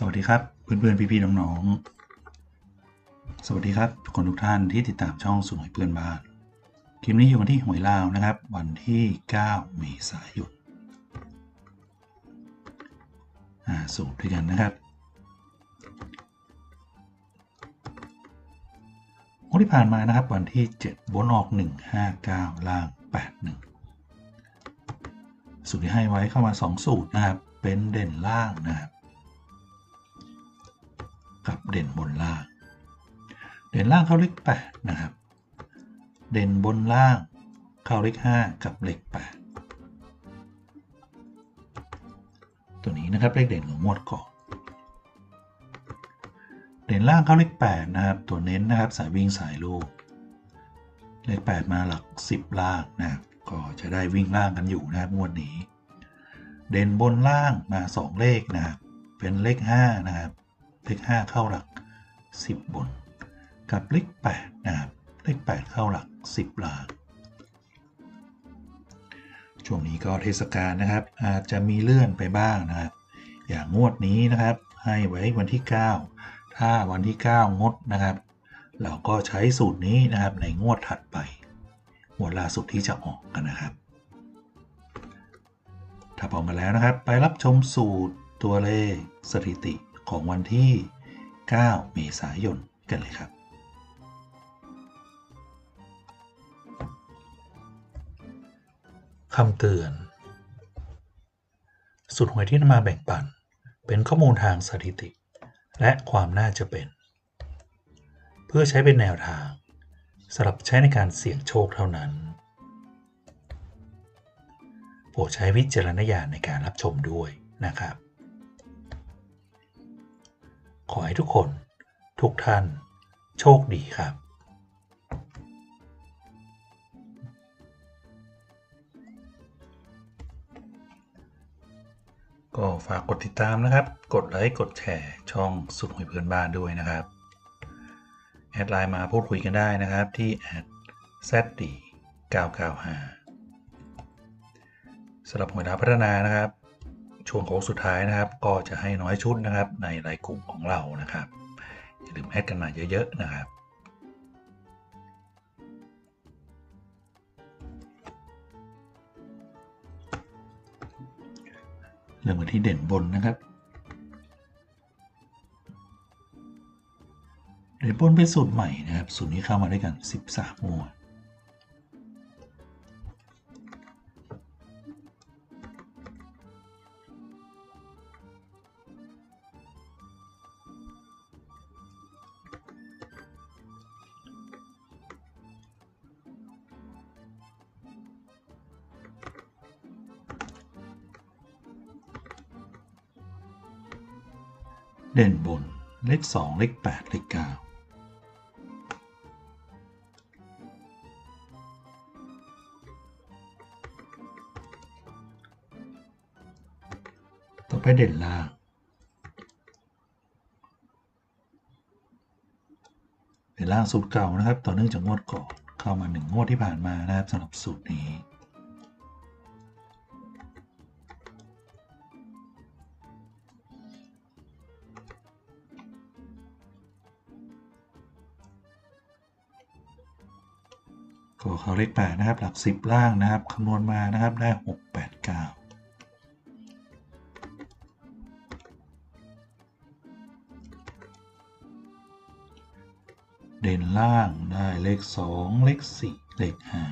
สวัสดีครับเพื่อนๆพี่ๆน้องๆ สวัสดีครับทุกคนทุกท่านที่ติดตามช่องสุนหวยเพื่อนบ้านคลิปนี้อยู่กันที่หวยลาวนะครับ วันที่ 9 เมษายนอ่าสูตรด้วยกันนะครับงวดที่ผ่านมานะครับ วันที่ 7 บนออก 159 ล่าง 81 สูตรที่ให้ไว้เข้ามา 2 สูตรนะครับ เป็นเด่นล่างนะครับ เด่นบนล่าง เด่นล่างเข้าเลข8นะครับ เด่นบนล่างเข้าเลข5กับเลข8ตัวนี้นะครับเลขเด่นของงวดก่อนเด่นล่างเข้าเลข8นะครับ ตัวเน้นนะครับสายวิ่งสายลูกเลข8มาหลัก 10 ล่างนะครับก็จะได้วิ่งล่างกันอยู่นะครับงวดนี้ เด่นบนล่างมา 2 เลขนะครับเป็นเลข5นะครับ เลข5เข้าหลัก 10 บน กับเลข8นะครับเลข8เข้าหลัก 10ล่างช่วงนี้ก็เทศกาลนะครับ อาจจะมีเลื่อนไปบ้างนะครับ อย่างงวดนี้นะครับ ให้ไว้วันที่ 9 ถ้าวันที่ 9 งดนะครับ เราก็ใช้สูตรนี้นะครับในงวดถัดไปงวดล่าสุดที่จะออกกันนะครับถ้าพร้อมกันแล้วนะครับ ไปรับชมสูตรตัวเลขสถิติ ของวันที่ 9 เมษายนกันเลยครับคำเตือน สุดหวยที่นำมาแบ่งปัน เป็นข้อมูลทางสถิติ และความน่าจะเป็น เพื่อใช้เป็นแนวทางสำหรับใช้ในการเสี่ยงโชคเท่านั้น โปรดใช้วิจารณญาณในการรับชมด้วยนะครับ ขอให้ทุกคน ทุกท่าน โชคดีครับก็ฝากกดติดตามนะครับ กดไลค์ กดแชร์ ช่องสุดหวยเพื่อนบ้านด้วยนะครับ แอดไลน์มาพูดคุยกันได้นะครับที่แอด zd 995สำหรับหวยดาวพัฒนานะครับ ช่วงโค้งสุดท้ายนะครับ ก็จะให้น้อยชุดนะครับ ในรายกลุ่มของเรานะครับ อย่าลืมแอดกันมาเยอะๆนะครับเริ่มกันที่เด่นบนนะครับ เด่นบนเป็นสูตรใหม่นะครับ สูตรนี้เข้ามาด้วยกัน 13งวด เด่นบน เลข 2 เลข 8 เลข 9ต่อไปเด่นล่างเด่นล่างสูตรเก่านะครับ ต่อเนื่องจากงวดก่อนเข้ามา1งวดที่ผ่านมานะครับสำหรับสูตรนี้ ก็เขาเลขแปดนะครับ หลักสิบล่างนะครับคำนวณมานะครับได้หกแปดเก้าเด่นล่างได้เลขสองเลขสี่เลขห้า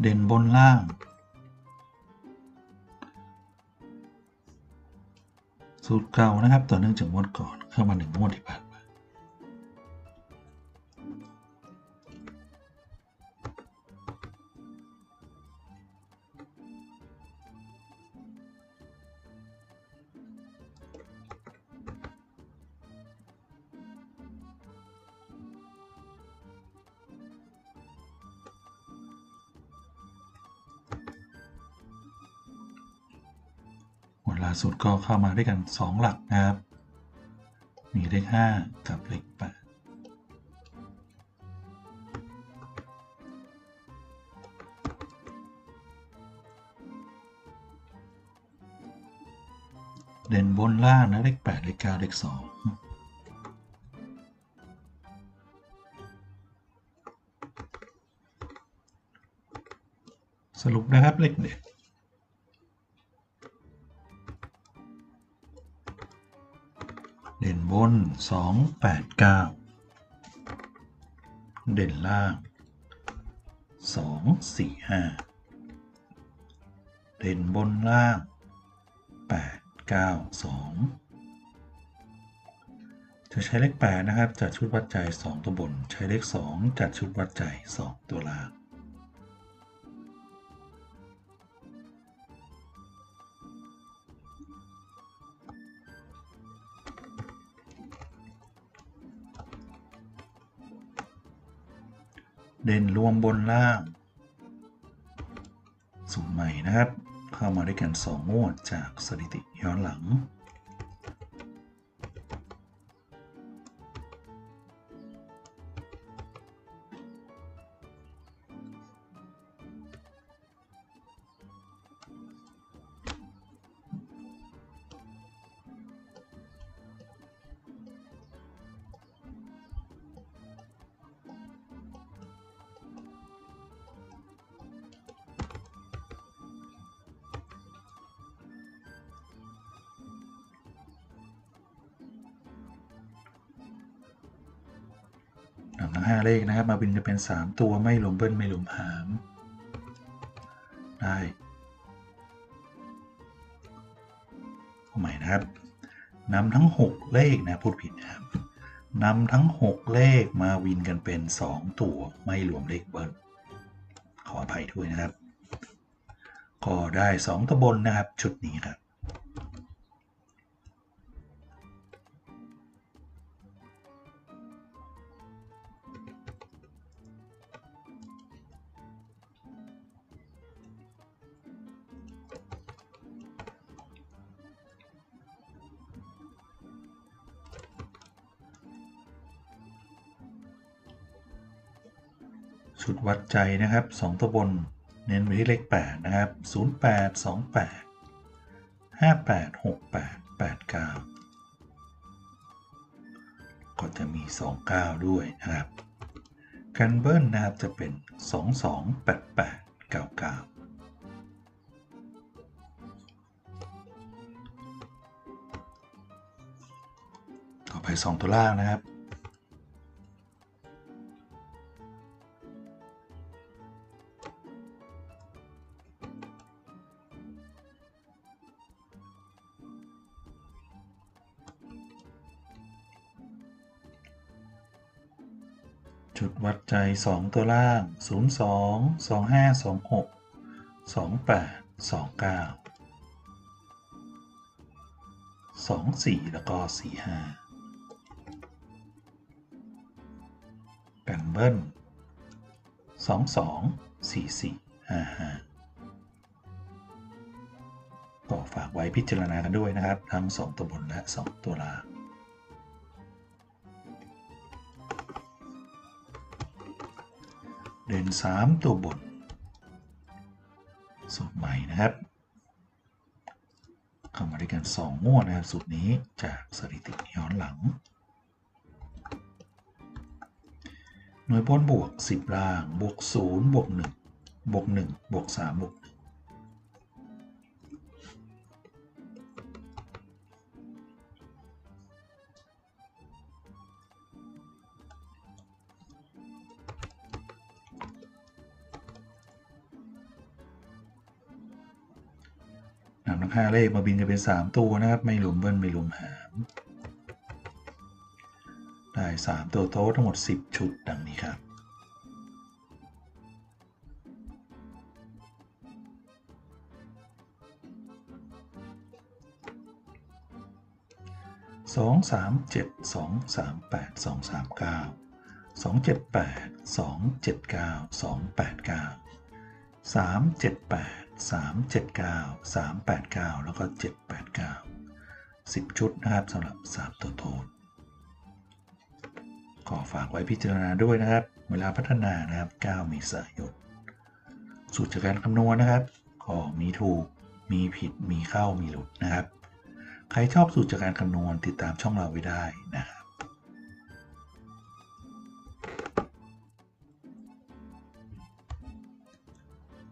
เด่นบนล่าง สูตรเก่านะครับ ต่อเนื่องจากงวดก่อนเข้ามาหนึ่งงวดที่ผ่านาสุดก็เข้ามาด้วยกัน 2 หลักนะครับ มีเลข5กับเลข8เด่นบนล่างนะเลข8เลข9เลข2สรุปนะครับเลขเด็ด บน 2 8 9 เด่นล่าง 2 4 5 เด่นบนล่าง 8 9 2 จะใช้เลข 8 นะครับ จัดชุดวัดใจ 2 ตัวบน ใช้เลข 2 จัดชุดวัดใจ 2 ตัวล่าง เด่นรวมบนล่าง สูตรใหม่นะครับ เข้ามาด้วยกัน 2 งวดจากสถิติย้อนหลัง นำทั้ง5เลขนะครับ มาบินจะเป็น 3 ตัวไม่รวมเบิ้ลไม่รวมหามได้เอใหม่นะครับนำทั้ง 6 เลขนะพูดผิดนะครับนำทั้ง 6 เลขมาวินกันเป็น 2 ตัวไม่รวมเลขเบิ้ลขออภัยด้วยนะครับ ก็ได้ 2ตัวบนนะครับ ชุดนี้ครับ ชุดวัดใจนะครับ 2 ตัวบน เน้นไปที่เลข 8 นะครับ 08 28 58 68 89 ก็จะมี 29 ด้วยนะครับกันเบิ้ลนะครับจะเป็น 22 88 99ต่อไป 2 ตัวล่างนะครับ 2 ตัวล่าง 02 25 26 28 29 24 แล้วก็ 45 กันเบิ้ล 22 44 55 ก็ฝากไว้พิจารณากันด้วยนะครับ ทั้ง 2 ตัวบนและ 2 ตัวล่าง เด่น 3 ตัวบนสูตรใหม่นะครับ เข้ามาด้วยกัน 2 งวดนะครับ สูตรนี้จากสถิติย้อนหลัง หน่วยบนบวก 10 ล่าง บวก 0 บวก 1 บวก 1 บวก 3 บวก นำทั้ง5เลขมาบินกันเป็น3ตัวนะครับ ไม่รวมเบิ้ลไม่รวมหามได้3ตัวโต๊ะทั้งหมด10ชุดดังนี้ครับสองสามเจ็ดสองสามแปดสองสามเก้าสองเจ็ดแปดสองเจ็ดเก้าสองแปดเก้าสามเจ็ดแปด สามเจ็ดเก้าสามแปดเก้าแล้วก็เจ็ดแปดเก้าสิบชุดนะครับสำหรับสามตัวโทษขอฝากไว้พิจารณาด้วยนะครับ เวลาพัฒนานะครับ 9 เมษายนสูตรจากการคำนวณนะครับก็มีถูกมีผิดมีเข้ามีหลุดนะครับ ใครชอบสูตรจากการคำนวณติดตามช่องเราไว้ได้นะครับ